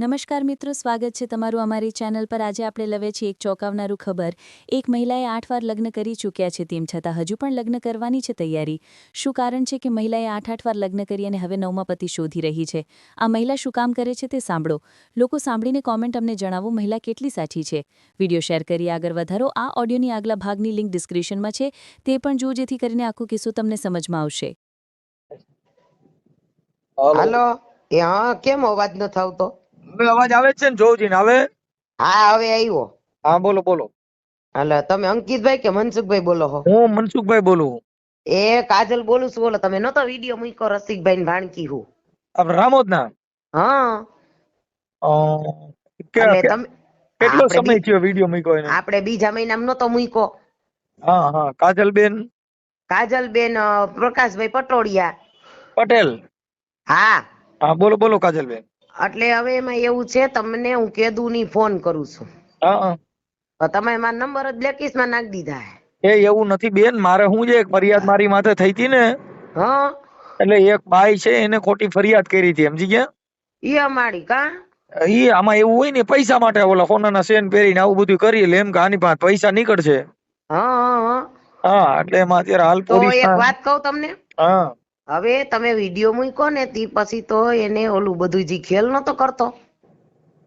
નમસ્કાર મિત્રો સ્વાગત છે તમારું અમારી ચેનલ પર. આજે આપણે લવે છીએ એક ચોંકાવનારું ખબર. એક મહિલાએ આઠ વાર લગ્ન કરી ચૂક્યા છે તેમ છતાં હજુ પણ લગ્ન કરવાની છે તૈયારી. શું કારણ છે કે મહિલાએ આઠ આઠ વાર લગ્ન કરી અને હવે નવમા પતિ શોધી રહી છે? આ મહિલા શું કામ કરે છે તે સાંભળો. લોકો સાંભળીને કોમેન્ટ અમને જણાવો મહિલા કેટલી સાચી છે? વીડિયો શેર કરી આગળ વધારો. આ ઓડિયોની આગલા ભાગની લિંક ડિસ્ક્રિપ્શનમાં છે. તે પણ જુઓ જેથી કરીને આખો કિસ્સો તમને સમજમાં આવશે. હાલો હાલો એ હા કેમ અવાજ ન આવતો હવે અવાજ આવે છે ને જોવજી ને હવે? હા હવે આવ્યો હા બોલો બોલો. એટલે તમે અંકિતભાઈ કે મનસુખભાઈ બોલો છો હું મનસુખભાઈ બોલું. એ કાજલ બોલું છું બોલો. તમે નતો વીડિયો મૂક્યો રસિકભાઈ ભાણકી હું. આપણે રામોદ ના? હા. કેટલો સમય થયો વીડિયો મૂક્યો એને? આપણે બીજા મહિનામાં નતો મૂક્યો. હા હા. કાજલબેન? કાજલબેન બેન પ્રકાશભાઈ પટોડિયા પટેલ? હા. હા બોલો બોલો કાજલબેન. એટલે હવે એમાં એવું છે તમને હું કેદુ ની ફોન કરું છું. તમે મારા નંબર જ બ્લેકલિસ્ટમાં નાખી દીધા એ એવું નથી બેન મારે શું છે ફરિયાદ મારી માથે થઈ હતી ને. હા. એટલે એક ભાઈ છે એને ખોટી ફરિયાદ કરી હતી સમજી ગયા? ઈ અમારી કા? ઈ આમાં એવું હોય ને પૈસા માટે ઓલા સોનાના સેન પહેરીને આવું બધું કરી લે એમ કે આની પાસે પૈસા નીકળશે. હા હા હા. એટલે એમાં અત્યારે હાલ તો એક વાત કહું તમને? હા. હવે તમે વીડિયો મૂક્યો ને તી પછી તો એને ઓલું બધું જે ખેલ નતો કરતો.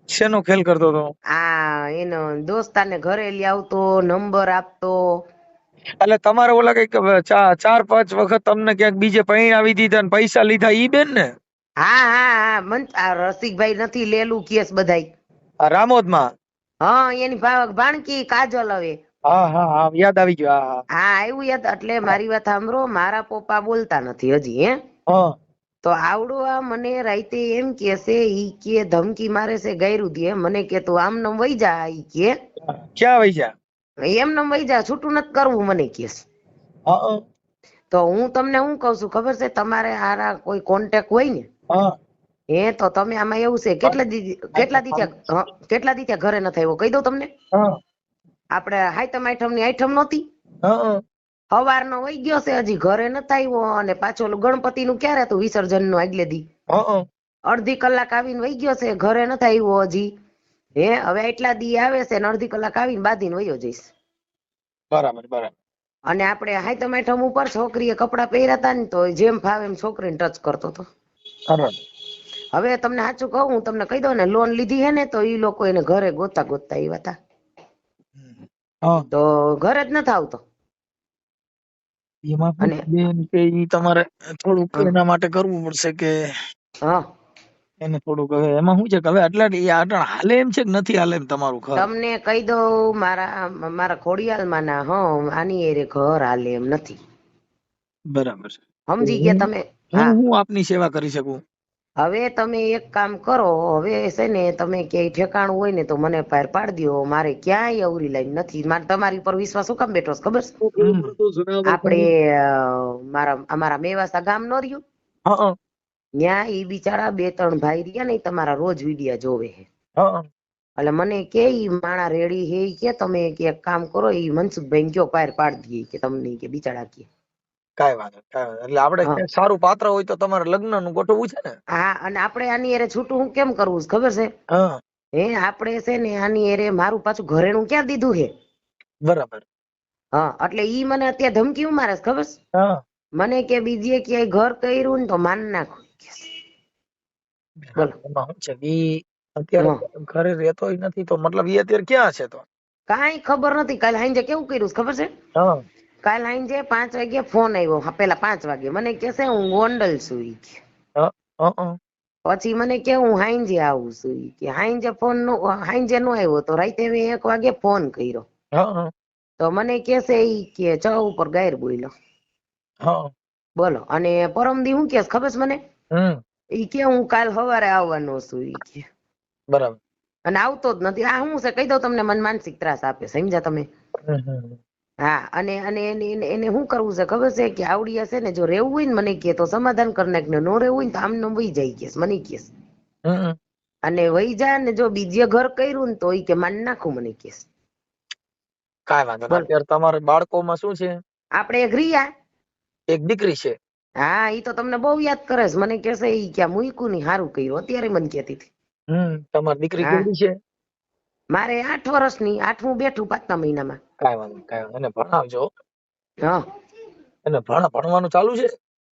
શેનો ખેલ કરતો હતો? આ એનો દોસ્તાને ઘરે લઈ આવતો નંબર આપતો. એટલે તમારે ઓલા કંઈક ચાર પાંચ વખત તમને ક્યાંક બીજે આવી દીધા ને પૈસા લીધા ઈ બેન ને? હા હા હા મન આ રસિકભાઈ નથી લેલું કેસ બધાય. આ રામોદમાં? હા એની ભાણકી કાજલ હવે. હા હા હા યાદ આવી ગયું હા હા. આવ્યું યાદ એટલે મારી વાત સાંભળો મારા પપ્પા બોલતા નથી હજી હે. તો આવડો આ મને રાઈતે એમ કે છે ઈ કે ધમકી મારે છે ગાયરું દે મને કે તું આમ નમ વઈ જા ઈ કે. ક્યાં વઈ જા? એમ નમ વઈ જા છૂટું નથી કરવું મને કેસ છે. તો હું તમને હું કઉ છું ખબર છે તમારે આરા કોઈ કોન્ટેક્ટ હોય ને? એ હે તો તમે આમાં એવું છે કેટલા દી કેટલા દી કેટલા દી ઘરે નથી આવ્યો? કહી દઉં તમને. હા. આપણે હાઈટમ આઈટમની આઈટમ નહોતી? હા. સવારનો વહી ગયો છે હજી ઘરે નથી આવ્યો અને પાછો ગણપતિ નું ક્યારે હતું વિસર્જનનું આગલે દી? અડધી કલાક આવીને વહી ગયો છે ઘરે નથી આવ્યો હજી. હે હવે એટલા દી આવે છે ને અડધી કલાક આવીને બાંધીને વયો જઈશ. બરાબર બરાબર. અને આપણે હાઈટમ આઈટમ ઉપર છોકરીએ કપડાં પહેર્યા હતા ને તો જેમ ફાવે એમ છોકરીને ટચ કરતો હતો. હવે તમને સાચું કહું હું તમને કહી દઉં ને લોન લીધી હે ને તો ઈ લોકો એને ઘરે ગોતા ગોતતા આવ્યા હતા તો ઘરે જ નથી આવતો. એમાં બેન કે ઈ તમારે થોડુંક એના માટે કરવું પડશે કે હા. એને થોડુંક હવે એમાં શું છે કે હવે આટલા આટણ હાલે એમ છે કે નથી હાલે એમ તમારું ઘર? તમને કહી દઉં મારા મારા ખોડિયાલમાં ના હ આની એરે ઘર હાલે એમ નથી. બરાબર. સમજી ગયા તમે? હા. હું આપની સેવા કરી શકું? હવે તમે એક કામ કરો હવે છે ને તમે ક્યાંય ઠેકાણું હોય ને તો મને પાર પાડી દો મારે ક્યાંય અવરી લાઈન નથી. મારે તમારી પર વિશ્વાસ શું કામ બેઠો ખબર છે? આપણે મારા અમારા મેવાસા ગામ નો રહ્યું. હા ત્યાં ઈ બિચારા બે ત્રણ ભાઈ રહ્યા ને તમારા રોજ વિડિયા જોવે હે એટલે મને કે ઈ માણા રેડી હે કે તમે કે એક કામ કરો ઈ મનસુખભાઈ કયો પાર પાડી દઈએ કે તમને કે બિચારા કે. કાંઈ વાંધો કાંઈ વાંધો એટલે આપણે હા. ક્યાંક સારું પાત્ર હોય તો તમારે લગ્નનું ગોઠવવું છે ને? હા અને આપણે આની એરે છૂટું હું કેમ કરવું છે ખબર છે? હા. હે આપણે છે ને આની એરે મારું પાછું ઘરેણું ક્યાં દીધું હે બરાબર. હા એટલે ઈ મને અત્યારે ધમકી હું મારે છે ખબર છે? હા. મને કે બીજે ક્યાંય ઘર કર્યું ને તો માન નાખું. બોલો. એમાં શું છે કે ઈ અત્યારે ઘરે રહેતોય નથી તો મતલબ ઈ અત્યારે ક્યાં છે તો? કાંઈ ખબર નથી કાલે હાંજે કેવું કર્યું છે ખબર છે? હા. કાલ હાંજે પાંચ વાગે ફોન આવ્યો પેલા પાંચ વાગે. મને કે છે હું ગોંડલ છું ઈ કે પછી મને કે હું હાંજે આવું છું. ઈ કે હાંજે ફોન નો હાંજે નો આવ્યો તો રાતે મેં એક વાગે ફોન કર્યો. તો મને કે છે ઈ કે ચ ઉપર ગાયર બોલ્યો બોલો અને પરમ દી હું કે ખબર છે મને? ઈ કે હું કાલ સવારે આવવાનો છું ઈ કે. બરાબર. અને આવતો જ નથી. આ હું છે? કહી દઉં તમને મન માનસિક ત્રાસ આપે સમજ્યા તમે. હા અને અને એને શું કરવું છે ખબર છે કે આવડી હશે ને જો રહેવું હોય ને મને કે તો સમાધાન કરી નાખ ને નો રહેવું હોય ને તો આમ નો વહી જાય કેસ મને કેસ અને વહી જાય ને જો બીજે ઘર કર્યું ને તો ઈ કે માન નાખું મને કેસ કાઈ વાંધો અત્યારે તમારે બાળકોમાં શું છે? આપણે એક રિયા. એક દીકરી છે. હા એ તો તમને બહુ યાદ કરે છે. મને કેસે ઈ કે મુઈકું નહીં સારું કર્યું. અત્યારે મને કહેતી હતી. હમ તમારી દીકરી કેવી છે? મારે આઠ વર્ષની આઠમું બેઠું પાંચમા મહિનામાં. કાંઈ વાંધો નહીં, કાંઈ વાંધો નહીં. એને ભણાવજો હા. એને ભણ ભણવાનું ચાલુ છે?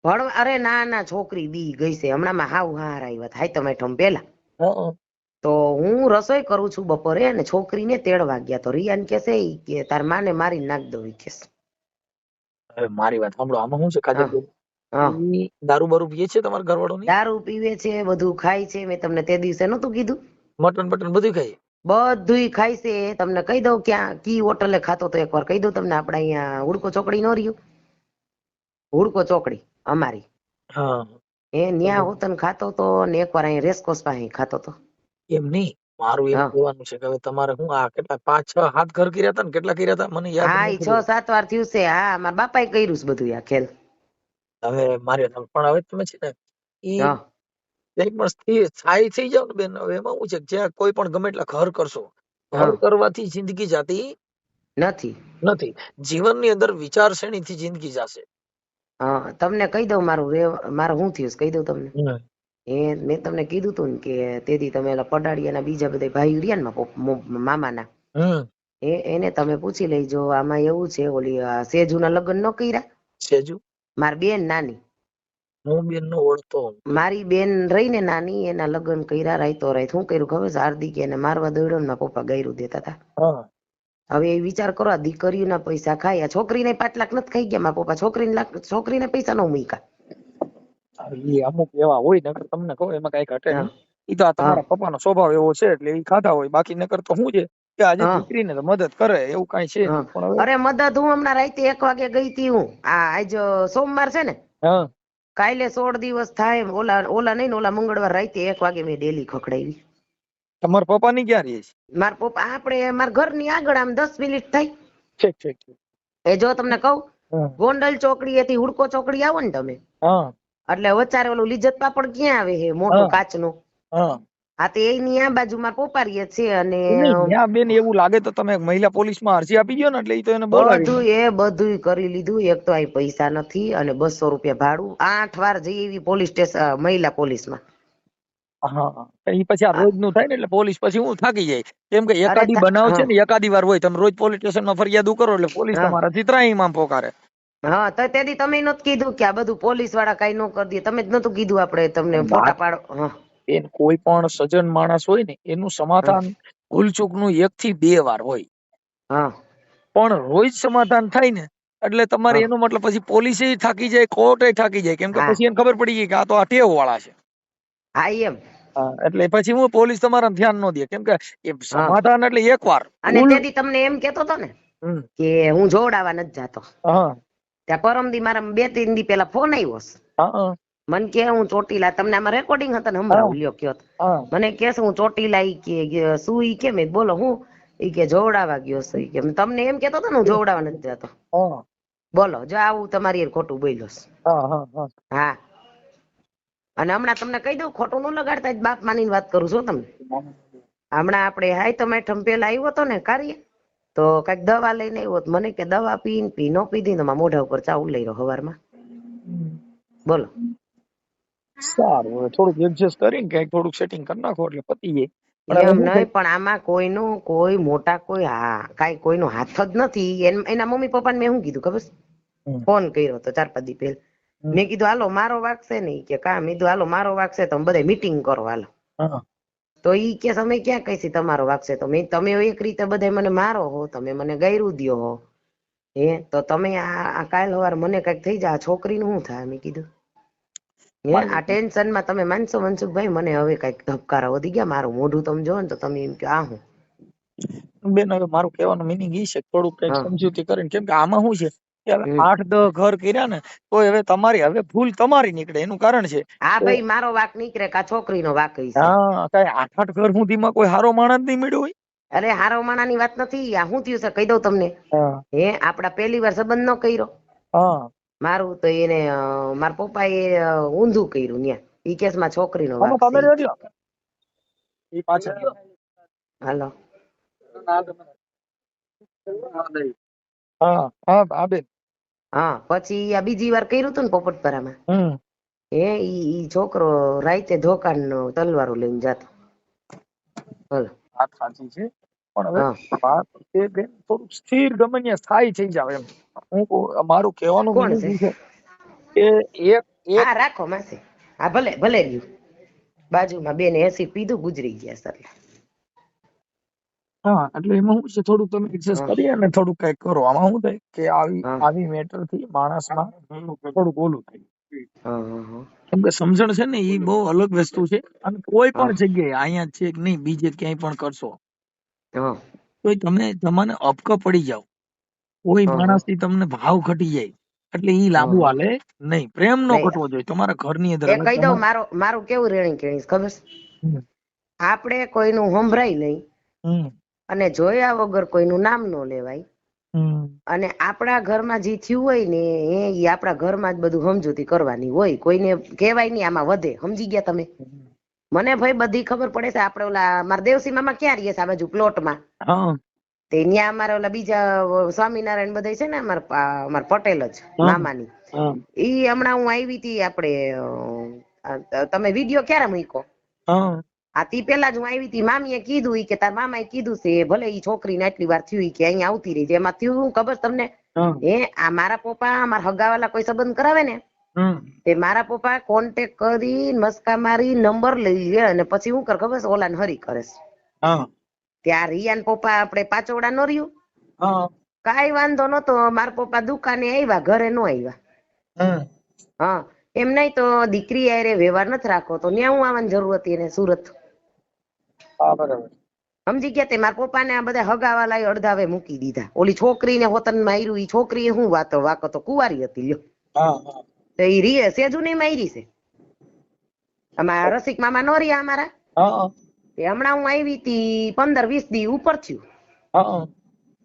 ભણવા અરે ના ના છોકરી બી ગઈ છે. હમણાં માં હાવ હાર આવ્યા થાય. તમે પેલા. હં. તો હું રસોઈ કરું છું બપોરે અને છોકરીને તેડવા ગયા. તો રિયાન કે છે ઈ કે તાર માને મારી નાખ દઉં. ઈ કે છે. હવે મારી વાત સાંભળો. આમાં શું છે? કાજલ હા. ઈ દારૂ બારૂ પીએ છે તમારા ઘરવાળો ની દારૂ પીવે છે બધું ખાય છે. મેં તમને તે દિવસે નતું કીધું. મટન બટન બધું ખાય બધુંય ખાય છે. તમને કહી દઉં ક્યાં કી હોટલે ખાતો તો એકવાર. કહી દઉં તમને આપણે અહીંયા હુડકો ચોકડી નો રહ્યું? હુડકો ચોકડી અમારી. એ ન્યા હોતન ખાતો તો ને એકવાર અહીંયા રેસકોસ પાસે ખાતો તો. એમ નહીં? મારું એમ. કહેવાનું છે કે હવે તમારે હું આ કેટલા પાંચ છ હાથ ઘર કર્યા હતા ને કેટલા કર્યા હતા? મને યાદ હા છ સાત વાર થયું છે. હા મારા બાપાએ કર્યું છે બધું આ ખેલ. હવે મારે પણ હવે તમે છે ને હા પણ સ્થિર સ્થાયી થઈ જાવ ને બેન. હવે એમાં શું છે કે જ્યાં કોઈ પણ ગમે એટલા ઘર કરશો ઘર કરવાથી જિંદગી જાતી નથી. નથી. જીવનની અંદર વિચારસરણીથી જિંદગી જાશે. હા તમને કહી દઉં મારું મારું શું થયું કહી દઉં તમને. એ મેં તમને કીધું તું ને કે તેથી તમે એલા પડાડિયાના બીજા બધા ભાઈ રહ્યા ને મામાના. એ એને તમે પૂછી લેજો. આમાં એવું છે ઓલી સેજુ ના લગ્ન ન કર્યા? સેજુ? મારી બેન નાની. હું બેન નો ઓળખતો મારી બેન રહીને નાની એના લગ્ન કર્યા રાયતો રાય શું કર્યું? ખબર છે હાર્દિક એને મારવા દોડ્યો ને પપ્પા ગાયરું દેતા હતા. હવે એ વિચાર કરો આ દીકરીઓના પૈસા ખાય આ છોકરીને પાંચ લાખ નથી ખાઈ ગયા મારા પપ્પા. છોકરીને લાખ છોકરીને પૈસા નો મૂક્યા. એ અમુક એવા હોય નકર તમને કહો એમાં કઈ ઘટે એ તો આ તમારા પપ્પાનો સ્વભાવ એવો છે એટલે એ ખાધા હોય. બાકી નકર તો શું છે કે આજે દીકરીને તો મદદ કરે એવું કઈ છે અરે મદદ હું હમણાં રાતે એક વાગે ગઈ હતી હું. આ આજ સોમવાર છે ને? કાલે સોળ દિવસ થાય ઓલા ઓલા નહીં ઓલા મંગળવાર રાતે એક વાગે મેં ડેલી ખખડાવી. તમારા પપ્પા ની ક્યાં રહે છે મારા પપ્પા આપણે મારા ઘરની આગળ આમ દસ મિનિટ થાય. ઠીક ઠીક. એ જો તમને કહું ગોંડલ ચોકડી એથી હુડકો ચોકડી આવો ને તમે. એટલે વચારે ઓલું લિજ્જત પાપડ ક્યાં આવે હે મોટો કાચ કાચનો? હા તે એની આ બાજુ મારા પપ્પા છે અને ત્યાં બેન એવું લાગે તો તમે મહિલા પોલીસમાં અરજી આપી દો ને એટલે ઈ તો એને બધું એ બધું કરી લીધું એક તો અહીં પૈસા નથી અને બસો રૂપિયા ભાડું આઠ વાર જઈ એવી પોલીસ સ્ટેશન મહિલા પોલીસમાં. હા એ પછી આ રોજનું થાય ને એટલે પોલીસ પછી હું થાકી જાય. કેમ કે એકાદી બનાવ છે ને એકાદી વાર હોય તમે રોજ પોલીસ સ્ટેશનમાં ફરિયાદ કરો એટલે પોલીસ તમારા તમારા ચિત્રાહીમાં પોકારે. હા તો તેથી તમે નતું કીધું કે આ બધું પોલીસવાળા કઈ ન કરી દે તમે જ નતું કીધું આપણે તમને ફોટા પાડો હા. બેન કોઈ પણ સજ્જન માણસ હોય ને એનું સમાધાન ભૂલચૂકનું એક થી બે વાર હોય. પણ રોજ સમાધાન થાય ને એટલે તમારે એનો મતલબ પછી પોલીસે થાકી જાય કોર્ટે થાકી જાય કેમ કે પછી એને ખબર પડી ગઈ કે આ તો આ ટેવ વાળા છે. હા એમ. એટલે પછી હું પોલીસ તમારા ધ્યાન ન દે કેમ કે એ સમાધાન એટલે એક વાર અને તેથી તમને એમ કેતો હતો ને કે હું જોડાવા નથી જાતો. હા. ત્યાં પરમદી મારા બે ત્રણ દી પેલા ફોન આવ્યો હા. મને કે હું ચોટીલા તમને આમાં રેકોર્ડિંગ હતા ને હમણાં ઉલ્યો કયો મને કે હું ચોટીલા ઈ કે શું ઈ કે? મેં બોલો હું? ઈ કે જોવડાવા ગયો છે ઈ કે. તમને એમ કેતો હતો ને હું જોવડાવા નથી જતો. બોલો જો આવું તમારી ખોટું બોલ્યો હા અને હમણાં તમને કહી દઉં ખોટું ન લગાડતા જ બાપ માની વાત કરું છું તમને. હમણાં આપણે હાઈ ટમેટમ પેલા આવ્યો હતો ને કાર્ય તો કંઈક દવા લઈને આવ્યો તો મને કે દવા પીને પી નો પીધી તો મોઢા ઉપર ચાઉ લઈ રહ્યો હવારમાં. બોલો. સારું હવે થોડુંક એડજસ્ટ કરીને કંઈક થોડુંક સેટિંગ કરી નાખો એટલે પતી જાય. પણ હવે એમ શું નહીં પણ આમાં કોઈનું કોઈ મોટા કોઈ હા કાંઈ કોઈનો હાથ જ નથી. એના મમ્મી પપ્પાને મેં શું કીધું ખબર ફોન કર્યો તો ચાર પાંચ દી પહેલા. મેં કીધું હાલો મારો વાગશે નહીં કે કા? મેં કીધું હાલો મારો વાગશે તો બધા મીટિંગ કરો હાલો. તો ઈ કે તમે ક્યાં કહીશી તમારો વાગશે તો મેં તમે એક રીતે બધા મને મારો હો તમે મને ગયરું દ્યો હો. હે? તો તમે આ કાલ સવાર મને કંઈક થઈ જાય આ છોકરીનું શું થાય? મેં કીધું આ ટેન્શનમાં તમે માનશો મનસુખભાઈ મને હવે કંઈક ધબકારા વધી ગયા મારું મોઢું તમે જોવો ને તો તમે એમ કે આ હું? બેન હવે મારું કહેવાનું મિનિંગ એ છે થોડું કંઈક સમજૂતી કરીને કેમ કે આમાં શું છે. આઠ દસ ઘર કર્યા ને તો હવે તમારી હવે ભૂલ તમારી નીકળે એનું કારણ છે. હા ભાઈ મારો વાક નીકળે કા છોકરીનો વાક હશે હા કઈ આઠ આઠ ઘર સુધીમાં કોઈ હારો માણસ નહીં મળ્યો હોય? અરે હારો માણાની વાત નથી આ હું થયું છે કહી દઉં તમને. હા. હે આપડા પહેલી વાર સંબંધ નો કર્યો. હા. મારું તો એને મારા પપ્પા એ ઊંધું કર્યું ન્યા. ઈ કેસમાં છોકરીનો વાક છે. ઈ પાછળ હાલો. હા હા હા બેન. હા પછી આ બીજી વાર કર્યું હતું ને પોપટપરામાં? હમ. હે ઈ ઈ છોકરો રાતે ધોકાન તલવારો લઈને જાતો. બોલો વાત સાચી છે. પણ હવે હા. વાત એ બેન થોડુંક સ્થિર ગમે સ્થાયી થઈ જાવ એમ. હું મારું કહેવાનું કોણ છે? કે એક એક હા રાખો માસી. હા ભલે ભલે રહ્યું. બાજુમાં બેન એસી પીધું ગુજરી ગયા સર હા એટલે એમાં શું છે થોડુંક તમે હા. કરી અને થોડુંક કંઈક કરો. આમાં શું થાય કે આવી આવી મેટરથી માણસમાં થોડુંક ઓલું થાય. હા હા હા. કેમ કે સમજણ છે ને એ બહુ અલગ વસ્તુ છે. અને કોઈ પણ જગ્યાએ અહીંયા છે કે નહીં બીજે ક્યાંય પણ કરશો. હા તો તમે તમને અપક પડી જાવ. કોઈ હા, માણસથી તમને ભાવ ઘટી જાય. એટલે ઈ લાંબુ હાલે નહીં. પ્રેમ નો ઘટવો જોઈએ. તમારા ઘરની અંદર કહી દઉં મારો મારું કેવું રેણી કેણી ખબર આપણે કોઈનું સંભળાય નહીં. અને જોયા વગર કોઈનું નામ નો લેવાય. અને આપણા ઘરમાં જે થયું હોય ને એ ઈ આપણા ઘરમાં જ બધું સમજૂતી કરવાની હોય. કોઈને કહેવાય નહીં આમાં વધે. સમજી ગયા તમે? મને ભાઈ બધી ખબર પડે છે આપણે ઓલા મારા દેવસી મામા ક્યાં રહીએ છે આ બાજુ પ્લોટમાં? માં તે ત્યાં અમારે ઓલા બીજા સ્વામિનારાયણ બધા છે ને અમારા અમારા પટેલ જ મામાની. ઈ હમણાં હું આવી હતી આપણે અ, તમે વીડિયો ક્યારે મૂક્યો? હા. તી પેલા જ હું આવી હતી મામીએ કીધું કે તાર મામાએ કીધું છે ભલે ઈ છોકરીને આટલી વાર થયું કે અહીંયા આવતી રહી છે એમાં થયું ખબર તમને? હે આ મારા પપ્પા મારા હગાવાલા કોઈ સંબંધ કરાવે ને? તે મારા પપ્પા કોન્ટેક કરી મસ્કા મારી નંબર લઈ લે અને પછી હું કર ખબર ઓલા ને હરી કરે છે. હા. ત્યાં રિયાન પપ્પા આપણે પાચોડા નો રહ્યું? કઈ વાંધો નતો મારા પપ્પા દુકાને આવ્યા ઘરે નો આવ્યા હા. એમ નહીં તો દીકરી આયરે વ્યવહાર નથી રાખો તો ન્યા હું આવવાની જરૂર હતી એને સુરત? હા સમજી ગયા તે મારા પપ્પાને આ બધા હગાવા લાય અડધાવે મૂકી દીધા. ઓલી છોકરીને હોતન માર્યું ઈ છોકરીએ શું વાતો વાકો તો કુવારી હતી લ્યો. હા હા. તો ઈ રીએ સેજુ નહીં મારી છે અમારા રસિક મામા નો રહ્યા અમારા તે હમણાં હું આવી હતી પંદર વીસ દી ઉપર થયું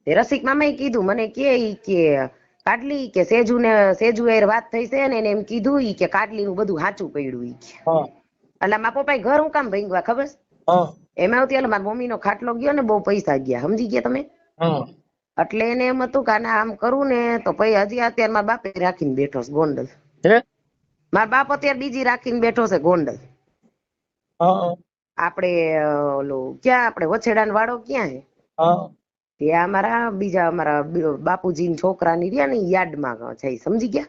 તે રસિક મામાએ કીધું મને કે કે કાડલી કે સેજુ ને સેજુ હારે વાત થઈ છે ને એને એમ કીધું ઈ કે કાડલી નું બધું સાચું પડ્યું ઈ કે એટલે મારા પપ્પા ઘર હું કામ ભાંગવા ખબર છે? એમાં આવતી એટલે મારા મમ્મીનો ખાટલો ગયો ને બહુ પૈસા ગયા સમજી ગયા તમે એટલે એને એમ હતું કે આમ કરું ને તો પછી હજી અત્યારે મારા બાપે રાખીને બેઠો છે ગોંડલ હે? મારા બાપ અત્યારે બીજી રાખીને બેઠો છે ગોંડલ. આપણે ઓલું ક્યાં આપણે? વછેડાનો વાળો ક્યાં હે? તે અમારા બીજા અમારા બાપુજી છોકરાની રહ્યા ને યાર્ડમાં છે સમજી ગયા?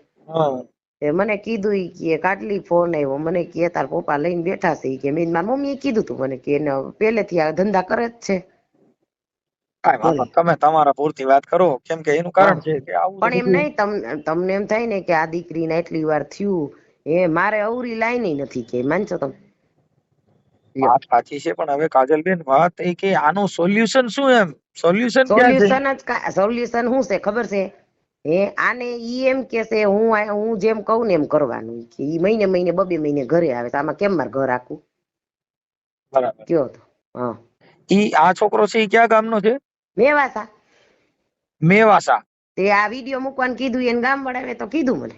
એ મને કીધું કે કાટલી ફોન આવ્યો. મને કે તાર પપ્પા લઈને બેઠા છે. કે મેં મારા મમ્મીએ કીધું તું મને કે એને પહેલેથી આ ધંધા કરે જ છે. કાંઈ વાંધો તમે તમારા પૂરતી વાત કરો. કેમ કે એનું કારણ છે કે આવું પણ એમ નહીં તમને એમ થાય ને કે આ દીકરીને એટલી વાર થયું એ મારે અવરી લાઈની નથી કે માનશો તમે? વાત સાચી છે પણ હવે કાજલબેન વાત એ કે આનું સોલ્યુશન શું એમ? સોલ્યુશન સોલ્યુશન જ સોલ્યુશન શું છે ખબર છે? હે આને ઈ એમ કે છે હું હું જેમ કહું ને એમ કરવાનું કે ઈ મહિને મહિને બબે મહિને ઘરે આવે છે. આમાં કેમ મારે ઘર રાખું બરાબર. કયો તો? હા. ઈ આ છોકરો છે ઈ કયા ગામનો છે? મેવાસા. મેવાસા. તે આ વીડિયો મૂકવાનું કીધું એને ગામ વડાવે તો કીધું મને.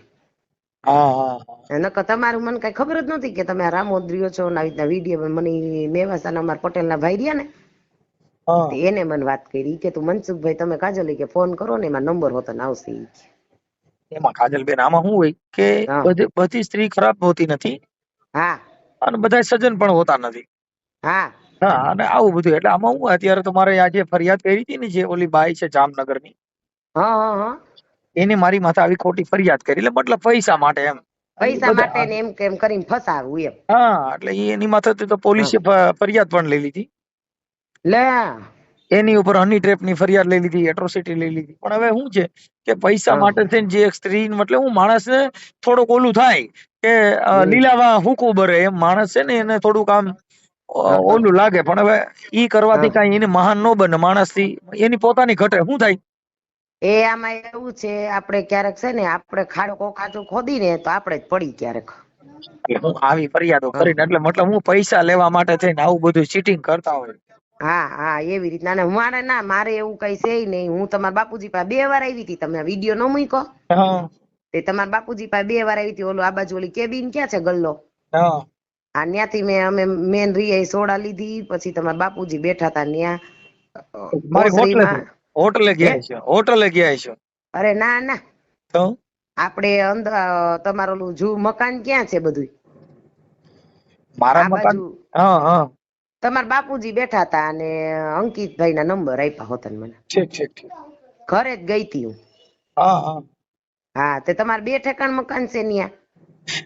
નકર તમારું મને કઈ ખબર જ નહોતી કે તમે રામોદ્રીઓ છો ને આવી રીતના વીડિયો મને મેવાસાના અમારા પટેલના ભાઈ રહ્યા ને એને મને વાત કરી. કે તું મનસુખભાઈ તમે કાજલ કે ફોન કરો ને એમાં નંબર હોતો ને આવશે. એમાં કાજલબેન આમાં શું હોય કે બધી સ્ત્રી ખરાબ હોતી નથી હા. અને બધા સજ્જન પણ હોતા નથી. હા. હા અને આવું બધું. એટલે આમાં હું અત્યારે તમારે આ જે ફરિયાદ કરી હતી ને જે ઓલી બાઈ છે જામનગરની હા હા હા. એને મારી માથે આવી ખોટી ફરિયાદ કરી. એટલે મતલબ પૈસા માટે એમ. પૈસા માટે ને એમ કેમ કરીને ફસાવું એમ. હા એટલે એની માથે તો પોલીસે ફરિયાદ પણ લઈ લીધી. લે. એની ઉપર હની ટ્રેપની ફરિયાદ લઈ લીધી એટ્રોસિટી લઈ લીધી. પણ હવે શું છે કે પૈસા. માટે થઈને જે એક સ્ત્રી મતલબ હું માણસને થોડુંક ઓલું થાય કે લીલાવા હુકુ બરે એમ. માણસ છે ને એને થોડુંક આમ. ઓલું લાગે પણ હવે ઈ કરવાથી કઈ એને મહાન નો બને માણસથી એની પોતાની ઘટે શું થાય? એ આમાં એવું છે આપણે ક્યારેક છે ને આપણે ખાડો કોકાચો ખોદી ને તો આપણે જ પડી ક્યારેક. હું આવી ફરિયાદો કરીને એટલે મતલબ હું પૈસા લેવા માટે થઈને આવું બધું ચીટિંગ કરતા હોય. હા હા એવી રીતના. ને મારે ના મારે એવું કઈ છે નહીં. હું તમારા બાપુજી પાસે બે વાર આવી હતી તમે વીડિયો ન મૂક્યો. હા. તે તમારા બાપુજી પાસે બે વાર આવી હતી ઓલું આ બાજુ ઓલી કેબિન ક્યાં છે ગલ્લો? હા. આ ત્યાંથી મેં અમે મેન રિયા સોડા લીધી પછી તમારા બાપુજી બેઠા હતા ત્યાં મારી હોટલે હોટલે ગયા છે હોટલે ગયા છે અરે ના ના. તો? આપણે અંદર તમારું જુ મકાન ક્યાં છે બધું મારા મકાન? હા હા. તમારા બાપુજી બેઠા હતા અને અંકિતભાઈ ના નંબર આપ્યા હોત મને. ઠીક ઠીક ઠીક. ઘરે જ ગઈ તી હું. હા હા. હા તે તમારે બે ઠેકાણ મકાન છે ન્યા.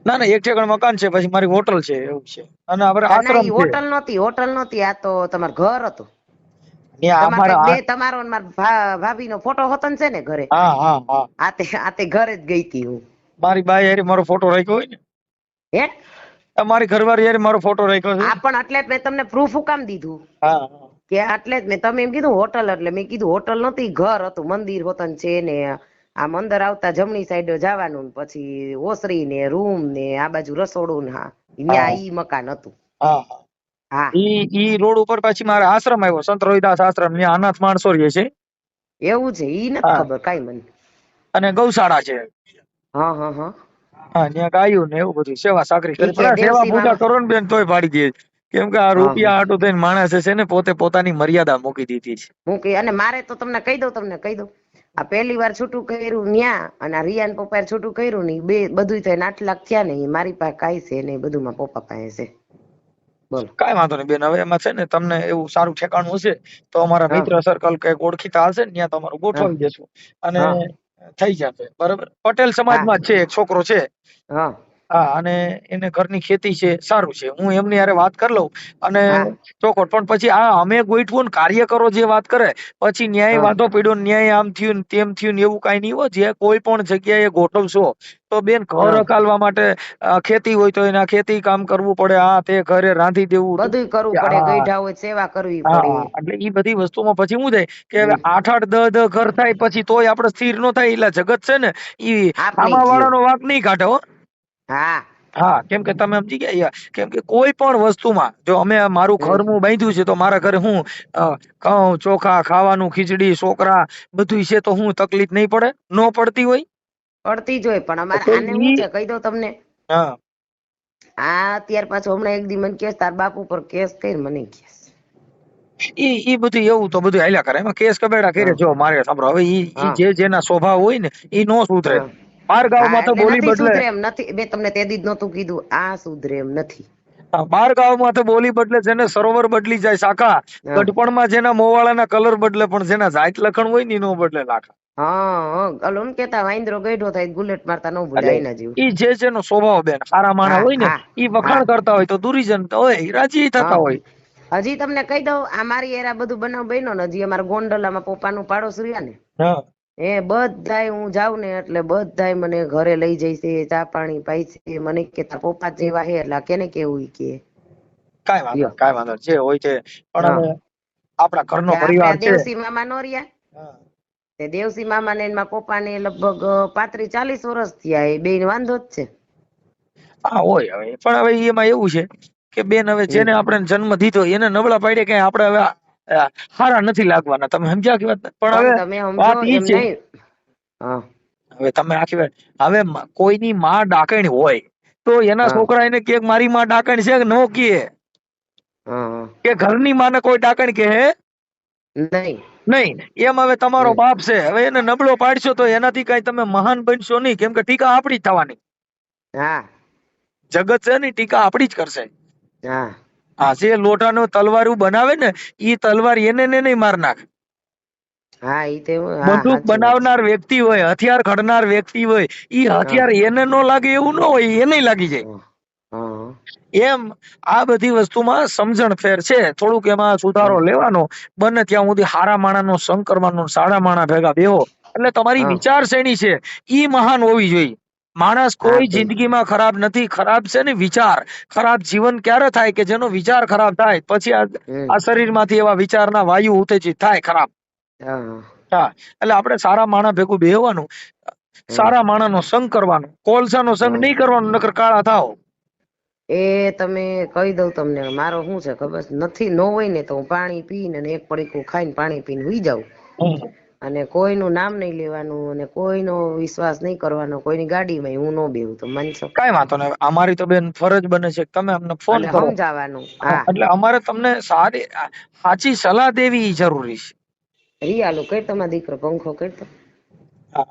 ના ના એક ઠેકાણ મકાન છે પછી મારી હોટલ છે એવું છે. અને આપણે આશ્રમ છે. હોટલ નહોતી હોટલ નહોતી આ તો તમારું ઘર હતું. ને આ મારા બે તમારો ને મારા ભાભીનો ફોટો હતો ને છે ને ઘરે? હા હા હા. આ તે આ તે ઘરે જ ગઈ હતી હું. મારી બાઈ હારે મારો ફોટો રાખ્યો હોય ને. હે? તમારી મારી ઘરવાળી હારે મારો ફોટો રાખ્યો છે. આ પણ એટલે મેં તમને પ્રૂફ હુકામ દીધું. હા હા. કે એટલે જ મેં તમે એમ કીધું હોટલ એટલે મેં કીધું હોટલ નહોતી ઘર હતું મંદિર હોતન છે ને આમ અંદર આવતા જમણી સાઈડ જવાનું પછી ઓસરી ને રૂમ ને આ બાજુ રસોડું ને હા. ત્યાં ઈ મકાન હતું. હા હા. હા. ઈ ઈ રોડ ઉપર પછી મારે આશ્રમ આવ્યો સંત રોહિદાસ આશ્રમ ત્યાં અનાથ માણસો રહે છે. એવું છે ઈ નથી ખબર કઈ મને. અને ગૌશાળા છે. હા હા હા. હા ત્યાં ગાયું ને એવું બધું સેવા સાકરી. સેવા પૂજા કરો ને બેન તોય ભાડી દે. કેમ કે આ રૂપિયા હાટું થઈને માણસ છે ને પોતે પોતાની મર્યાદા મૂકી દીધી છે. હું કે અને મારે તો તમને કહી દઉં તમને કહી દઉં. આ પહેલી વાર છૂટું કર્યું ન્યા અને આ રિયાન પપ્પાએ છૂટું કર્યું નહીં બે બધું થઈને આઠ લાખ થયા નહીં મારી પાસે કાંઈ છે નહીં બધું મારા પપ્પા પાસે છે. બોલો. કાંઈ વાંધો નહીં બેન હવે એમાં છે ને તમને એવું સારું ઠેકાણું હશે તો અમારા મિત્ર સર્કલ કે ઓળખીતા હશે ને ત્યાં તમારું ગોઠવી દેશું અને. થઈ જશે. બરાબર? પટેલ સમાજમાં છે એક છોકરો છે. હા. હા અને એને ઘરની ખેતી છે સારું છે. હું એમની હારે વાત કરી લઉં. અને હા. ચોખોટ પણ પછી આ અમે ગોઠવું ને કાર્યકરો જે વાત કરે પછી ન્યાય વાંધો પડ્યો ન્યાય આમ થયું ને તેમ થયું ને એવું કાંઈ નહીં હોય જે કોઈ પણ જગ્યાએ ગોઠવશો તો બેન ઘર હકાલવા માટે ખેતી હોય તો એના ખેતી કામ કરવું પડે આ તે ઘરે રાંધી દેવું બધું કરવું પડે ગઈઢા હોય સેવા કરવી પડે. એટલે એ બધી વસ્તુમાં પછી શું થાય કે આઠ આઠ દહ દહ ઘર થાય પછી તોય આપણે સ્થિર નો થાય એટલે જગત છે ને એ આમા વાળાનો વાંક નહીં કાઢે હો. હા. હા કેમ કે તમે સમજી ગયા. કેમ કે કોઈ પણ વસ્તુમાં જો અમે મારું ઘરનું બાંધ્યું છે તો મારા ઘરે હું ઘઉં ચોખા ખાવાનું ખીચડી છોકરા બધું છે તો હું તકલીફ નહીં પડે? નો પડતી હોય? પડતી જ હોય પણ અમારે આને હું છે કહી દઉં તમને. હા. આ અત્યાર પાછો હમણાં એક દી મને કેસ તાર બાપુ પર કેસ કરી મને કેસ. ઈ ઈ બધું એવું તો બધું હાલ્યા કરે એમાં કેસ કબેડા કરે જો મારે સાંભળો હવે ઈ જે જેના સ્વભાવ હોય ને ઈ નો સુધરે. બાર ગામમાં તો બોલી બદલે. એમ નથી. મેં તમને તે દી જ નહોતું કીધું. આ સુધરે એમ નથી. બાર ગામમાં તો બોલી બદલે જેને સરોવર બદલી જાય શાખા હા. ગઢપણમાં જેના મોવાળાના કલર બદલે પણ જેના જાત લખણ હોય ને એનો બદલે લાખા. હા હા. એમ કેતા વાંદરો ગઈઢો થાય ગુલેટ મારતા ન ભૂલે એટલે આઈના ઈ જે જેનો સ્વભાવ બેન સારા હોય ને ઈ વખાણ કરતા હોય તો દુરીજન હોય રાજી થતા હોય. હજી તમને કહી દઉં આ મારી એરા બધું બનાવ બન્યો ને હજી અમારા ગોંડલામાં પપ્પાનું પાડોશ રહ્યા ને હા. એ બધાય હું જાઉં ને એટલે બધાય મને ઘરે લઈ જાય છે ચા પાણી પાઈ છે. મને કે તાર પપ્પા જેવા હે એટલે કેને કેવું કે? કાંઈ વાંધો લ્યો. વાંધો જે હોય છે પણ આપણા ઘરનો પરિવાર છે. દેવસી મામા નો રહ્યા? તે દેવસી મામા ને એના પપ્પા ને લગભગ પાંત્રીસ ચાલીસ વર્ષ થયા એ બેન વાંધો જ છે. હા હોય હવે. પણ હવે એમાં એવું છે કે બેન હવે જેને આપણે જન્મ દીધો એને નબળા પાડે કે આપણે હવે હારા નથી લાગવાના. તમે સમજ્યા કે વાત? પણ હવે વાત ઈ છે. હવે તમે આખી વાત હવે કોઈની માં ડાકણી હોય તો એના છોકરા એને કે મારી માં ડાકણ છે કે નો હા. કે ઘરની માને કોઈ ડાકણ હે? નહીં. નહીં. એમ હવે તમારો બાપ છે. હવે એને નબળો પાડશો તો એનાથી કઈ તમે મહાન બનશો નહીં. કેમ કે ટીકા આપણી જ થવાની. જગત છે ને ટીકા આપણી જ કરશે. હા. આ જે લોટાનો તલવારું બનાવે ને એ તલવાર એને ને નહીં માર નાખ. હા બંદૂક. બનાવનાર વ્યક્તિ હોય હથિયાર ઘડનાર વ્યક્તિ હોય ઈ હથિયાર એને નો લાગે એવું ન હોય એને લાગી જાય. હા, હા. એમ આ બધી વસ્તુમાં સમજણ ફેર છે. થોડુંક એમાં સુધારો લેવાનો. બને ત્યાં સુધી હારા માણાનો સંગ કરવાનો સારા માણા ભેગા બેહો. એટલે તમારી હા. વિચારશ્રેણી છે. ઈ મહાન હોવી જોઈએ. માણસ કોઈ જિંદગીમાં ખરાબ નથી. ખરાબ છે ને વિચાર. ખરાબ જીવન ક્યારે થાય કે જેનો વિચાર ખરાબ થાય? પછી આ શરીરમાંથી એવા વિચારના વાયુ ઉત્તેજિત થાય ખરાબ. હા. એટલે આપણે સારા માણસ ભેગું બેહવાનું. સારા માણાનો સંગ કરવાનો. કોલસાનો સંગ હમ. નહીં કરવાનો નકર કાળા થાવ એ તમે કહી દઉં તમને મારો શું છે ખબર? નથી નો હોય ને તો હું પાણી પીને એક પડીકું ખાઈને પાણી પીને હુઈ જાઉં. અને કોઈનું નામ નહીં લેવાનું અને કોઈનો વિશ્વાસ નહીં કરવાનો કોઈની ગાડીમાં હું ન બેહું તો માનશો કઈ વાંધો નહીં. અમારી તો બેન ફરજ બને છે તમે અમને ફોન કરો. સમજાવવાનું એટલે અમારે તમને સારી સાચી સલાહ દેવી જરૂરી છે. રિયાલું કઈ તમારા દીકરો પંખો કરતો?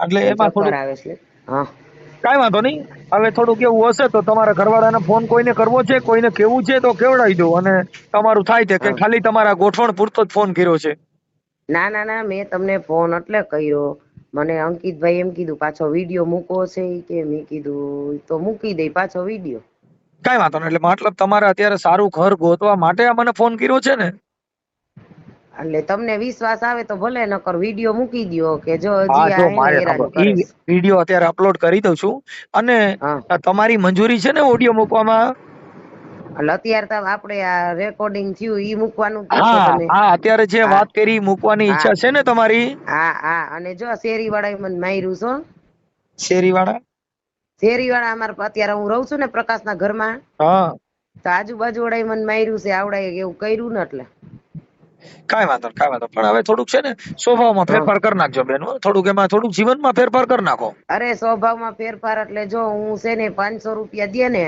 એટલે એમાં થોડું આવે છે હા. કઈ વાંધો નહીં. હવે થોડું કેવું હશે તો તમારા ઘરવાળાને ફોન કોઈને કરવો છે કોઈને કેવું છે તો કેવડાવી દો. અને તમારું થાય તે કે ખાલી તમારા ગોઠવણ પૂરતો જ ફોન કર્યો છે. ના ના ના મેં તમને ફોન એટલે કર્યો. મને અંકિતભાઈ એમ કીધું પાછો વીડિયો મૂકો છે કે. મેં કીધું તો મૂકી દઈ પાછો વીડિયો કઈ વાંધો નહીં એટલે મતલબ તમારે અત્યારે સારું ઘર ગોતવા માટે આ મને ફોન કર્યો છે ને? એટલે તમને વિશ્વાસ આવે તો ભલે નકર વીડિયો મૂકી દો કે જો. વીડિયો અત્યારે અપલોડ કરી દઉં છું. અને તમારી મંજૂરી છે ને ઓડિયો મૂકવામાં? એટલે અત્યારે તો આપણે આ રેકોર્ડિંગ થયું ઈ મૂકવાનું હા હા અત્યારે જે વાત કરી મૂકવાની ઈચ્છા છે ને તમારી? હા હા અને જો શેરી વાળા મને માર્યું છો. શેરીવાળા? શેરી વાળા અમારે અત્યારે હું રહું છું ને પ્રકાશના ઘરમાં. હા. તો આજુબાજુ વાળા મને માર્યું છે આવડાય એવું કર્યું ને એટલે. કાંઈ વાંધો કાંઈ વાંધો પણ હવે થોડુંક છે ને સ્વભાવમાં ફેરફાર કરી નાખજો બેન થોડુંક એમાં થોડુંક જીવનમાં ફેરફાર કરી નાખો. અરે સ્વભાવમાં ફેરફાર એટલે જો હું છે ને પાંચસો રૂપિયા દે ને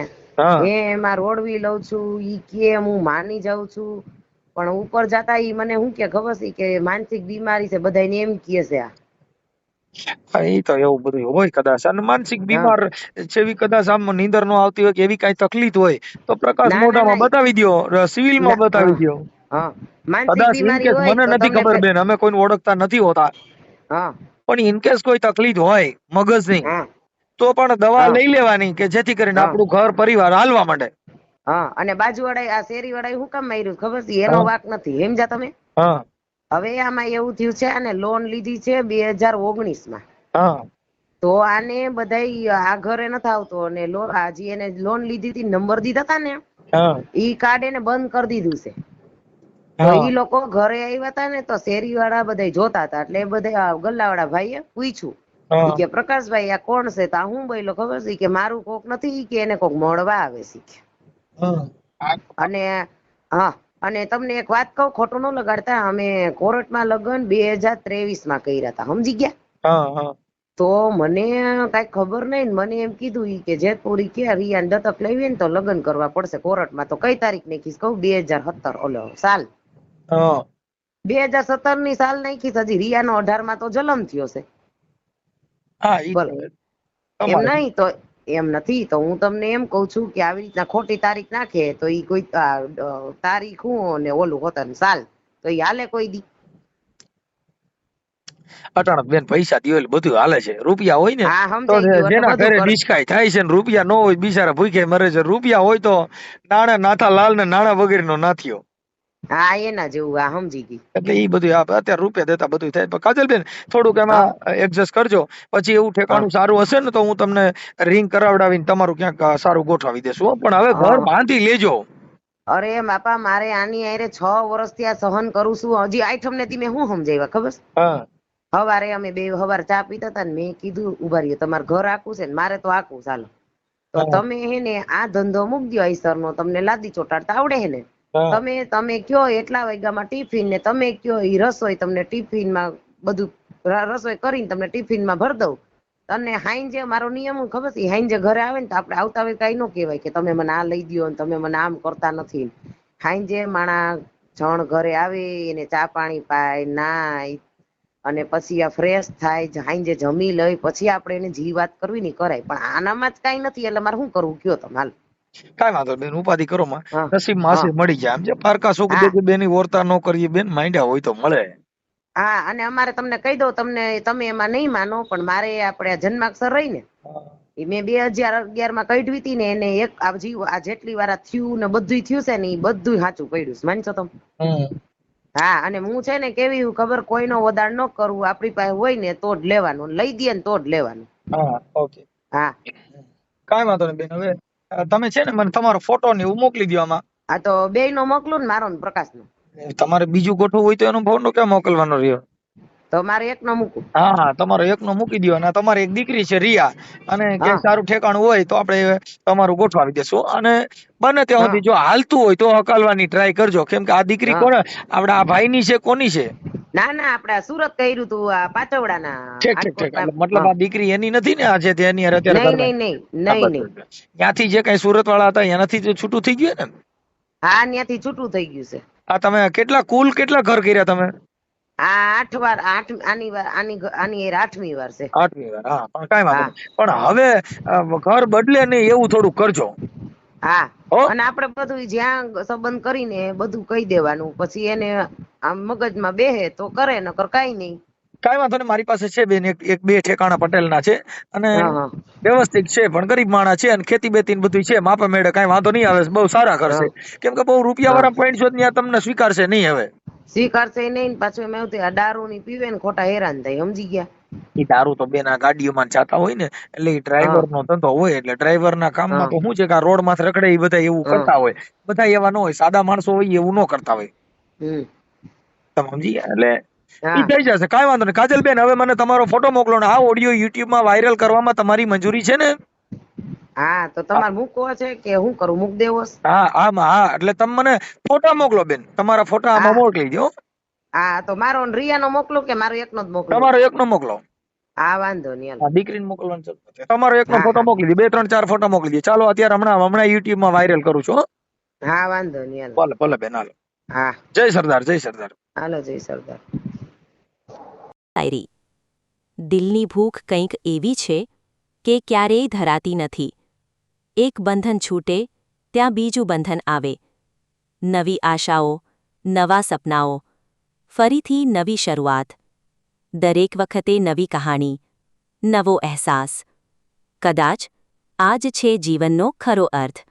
એ એમાં રોડવી લઉં છું ઈ કે હું માની જાઉં છું. પણ ઉપર જતા ઈ મને શું કે ખબર છે કે માનસિક બીમારી છે બધાને એમ કહે છે આ. હા, તો એવું બધું હોય કદાચ. અને માનસિક બીમાર જેવી કદાચ આમ નીંદર નો આવતી હોય કે એવી કઈ તકલીફ હોય તો પ્રકાશ મોઢામાં બતાવી દ્યો સિવિલમાં બતાવી હા. દ્યો. હા. કદાચ મને નથી ખબર બેન અમે કોઈને ઓળખતા નથી હોતા. હા. પણ ઇન કેસ કોઈ તકલીફ હોય મગજની હા. તો પણ દવા લઈ લેવાની કે જેથી કરીને આપણું ઘર પરિવાર હાલવા માંડે. હા અને બાજુ વાળા આ શેરી વાળા શું કામ માર્યું ખબર છે? એનો વાક નથી. સમજ્યા તમે. હા. હવે આમાં એવું થયું છે આને લોન લીધી છે બે હજાર ઓગણીસમાં તો આને બધા આ ઘરે નથી આવતો અને હજી જે એને લોન લીધી હતી નંબર દીધા હતા ને ઈ કાર્ડ એને બંધ કરી દીધું છે. તો ઈ લોકો ઘરે આવ્યા હતા ને તો શેરી વાળા બધા જોતા હતા. એટલે બધા ગલ્લા વાળા ભાઈએ પૂછ્યું. હા. કે પ્રકાશભાઈ આ કોણ છે? તા હું બોલ્યો ખબર છે? કે મારું કોક નથી કે એને કોક મળવા આવે છે. અને હા અને તમને એક વાત કહું ખોટું ન લગાડતા અમે કોર્ટમાં લગ્ન બે હજાર ત્રેવીસમાં કર્યા હતા. સમજી ગયા? તો મને કઈ ખબર નહીં મને એમ કીધું ઈ કે જેતપુરી કે રિયાન દત્તક લેવી ને તો લગ્ન કરવા પડશે કોર્ટમાં. તો કઈ તારીખ નાખીશ કહું? બે હજાર સત્તર. ઓલો સાલ. બે હજાર સત્તરની સાલ નાખીશ. હજી રિયાનો અઢારમાં તો જન્મ થયો છે. હા. એમ નહીં તો એમ નથી તો હું તમને એમ કઉ છું કે આવી રીતના ખોટી તારીખ નાખે તો ઈ કોઈ તારીખ હું ને ઓલું હોતન સાલ. તો ઈ હાલે કોઈ દી. અટાણક બેન પૈસા દિવેલ બધું હાલે છે. રૂપિયા હોય ને જેના ઘરે ડિસ્કાય થાય છે ને રૂપિયા ન હોય બિચારા ભૂખે મરે છે. રૂપિયા હોય તો નાણા નાથા લાલ ને નાણા વગેરે નો નાથિયો હા એના જેવું આ સમજી ગઈ. એટલે એ બધું અત્યારે રૂપિયા દેતા બધું થાય. પણ કાજલબેન થોડુંક એમાં એડજસ્ટ કરજો. પછી એવું ઠેકાણું સારું હશે ને તો હું તમને રિંગ કરાવડાવીને તમારું ક્યાંક સારું ગોઠવી દેશું પણ હવે ઘર બાંધી લેજો. અરે બાપા મારે આની આયરે છ વર્ષથી આ સહન કરું છું. હજી આઈટમ ને તમે શું સમજાવ્યા ખબર? હવારે અમે બે હવાર ચા પીતા હતા ને મેં કીધું ઊભા રહ્યો તમારે ઘર આખું છે ને મારે તો આખું ચાલો. તો તમે હે ને આ ધંધો મૂક દો આઈસર નો તમને લાદી ચોટાડતા આવડે હે ને? હા. તમે તમે કયો એટલા વાગ્યામાં ટિફિન ને તમે કયો એ રસોઈ તમને ટિફિનમાં બધું રસોઈ કરીને તમને ટિફિનમાં ભર દઉં. અને હાઈંજે મારો નિયમ ખબર છે? હાઈંજે ઘરે આવે ને તો આપણે આવતા હોય કઈ ન કહેવાય કે તમે મને આ લઈ દો ને તમે મને આમ કરતા નથી. હાઈંજે માણા જણ ઘરે આવે, એને ચા પાણી પાય, નાય, અને પછી આ ફ્રેશ થાય હાઈંજે જમી લઈ, પછી આપણે એને જી વાત કરવી ની કરાય. પણ આનામાં જ કઈ નથી, એટલે મારે શું કરવું? કયો તમે હાલ. કાંઈ વાંધો બેન ઉપાધિ કરો માં. નસીબ માસે હા. મળી જાય. એમ છે પારકા સુખ હા. બેન ઓરતા ન કરીએ બેન માંડ્યા હોય તો મળે. હા અને અમારે તમને કહી દઉં તમને તમે એમાં નહીં માનો પણ મારે આપણે જન્માક્ષર રહી ને એ મેં બે હજાર અગિયારમાં કઢવી હતી ને એને એક આ જીવ આ જેટલી વાર થયું ને બધું થયું છે ને એ બધું સાચું પડ્યું માનશો તમે? હા અને હું છે ને કેવી હું ખબર કોઈનો વધાર ન કરવું આપણી પાસે હોય ને તો જ લેવાનું લઈ દે ને તો જ લેવાનું. હા ઓકે. હા. કાંઈ વાંધો નહીં બેન હવે તમે છે ને મને તમારો ફોટો ને એવું મોકલી દો આમાં. આ તો બે નો મોકલું ને મારો ને પ્રકાશ નો તમારે બીજું ગોઠવું હોય તો એનો ફોટો ક્યાં મોકલવાનો રહ્યો? તો મારે એક નો મૂકું. હા હા તમારો એકનો મૂકી દો અને તમારી એક દીકરી છે રિયા. અને કે સારું ઠેકાણું હોય તો આપણે તમારું ગોઠવાવી દેશું. અને બને ત્યાં સુધી જો હાલતું હોય તો હકાલવાની ટ્રાય કરજો. કેમ કે આ દીકરી કોને કોણ? આપડા આ ભાઈની છે કોની છે? ના ના આપણે સુરત કર્યું તું આ પાચવડાના ઠીક ઠીક ઠીક. મતલબ આ દીકરી એની નથી ને આ તે એની અત્યારે નહીં નહીં નહીં નહીં ત્યાંથી જે કઈ સુરત વાળા હતા એનાથી છૂટું થઈ ગયું ને? હા ત્યાંથી છૂટું થઈ ગયું છે. આ તમે કેટલા કુલ કેટલા ઘર કર્યા તમે? આ આઠ વાર આઠ આની વાર આની આની આઠમી વાર છે. આઠમી વાર હા પણ કાંઈ વાંધો પણ હવે ઘર બદલે નહીં એવું થોડું કરજો. હા. અને આપણે બધું જ્યાં સંબંધ કરીને બધું કહી દેવાનું. પછી એને આમ મગજમાં બેહે તો કરે નકર કઈ નહીં. કાંઈ વાંધો નહીં. મારી પાસે છે બેન એક બે ઠેકાણા પટેલના છે. અને વ્યવસ્થિત છે પણ ગરીબ માણસ છે અને ખેતી બેતી બધું છે. માપે મેળે કાંઈ વાંધો નહીં આવે. બહુ સારા કરશે. કેમ કે બહુ રૂપિયા વાળા પોઈન્ટ છો ત્યાં તમને સ્વીકારશે નહીં હવે. સ્વીકારશે નહીં ને પાછું એમ એવું દારૂ ની પીવે ને ખોટા હેરાન થાય. સમજી ગયા? એ દારૂ તો બેન ગાડીઓમાં જાતા હોય ને એટલે એ ડ્રાઈવર નો ધંધો હોય એટલે ડ્રાઈવર ના કામમાં તો શું છે કે આ રોડમાં રખડે એ બધા એવું કરતા હોય. બધા એવા ન હોય સાદા માણસો હોય એવું ન કરતા હોય. તમે સમજી એટલે હા. થઈ જશે કાંઈ વાંધો નહીં. કાજલબેન હવે મને તમારો ફોટો મોકલો ને આ ઓડિયો યુટ્યુબમાં વાયરલ કરવામાં તમારી મંજૂરી છે ને? હા તો તમારે મૂકવો છે કે હું કરું? મૂક દેવો? હા આમાં હા એટલે તમે મને ફોટા મોકલો બેન. તમારા ફોટા આમાં મોકલી દો હા તો મારો રિયાનો મોકલું કે મારો એકનો જ મોકલું? તમારો એકનો મોકલો. હા વાંધો નહીં હાલો. હા, દીકરીને મોકલવાનું છે. તમારો એકનો ફોટો મોકલી દે. બે ત્રણ ચાર ફોટો મોકલી દે. ચાલો અત્યારે હમણાં હમણાં યુટ્યુબમાં વાયરલ કરું છું હા વાંધો નહીં હાલો. ભલે ભલે બેન હાલો. હા. જય સરદાર જય સરદાર. હાલો જય સરદાર. ડાયરી. દિલની ભૂખ કંઈક એવી છે કે ક્યારેય ધરાતી નથી. એક બંધન છૂટે ત્યાં બીજું બંધન આવે. નવી આશાઓ નવા સપનાઓ ફરીથી નવી શરૂઆત. દરેક વખતે નવી કહાણી, નવો અહેસાસ. કદાચ આ જ છે જીવનનો ખરો અર્થ.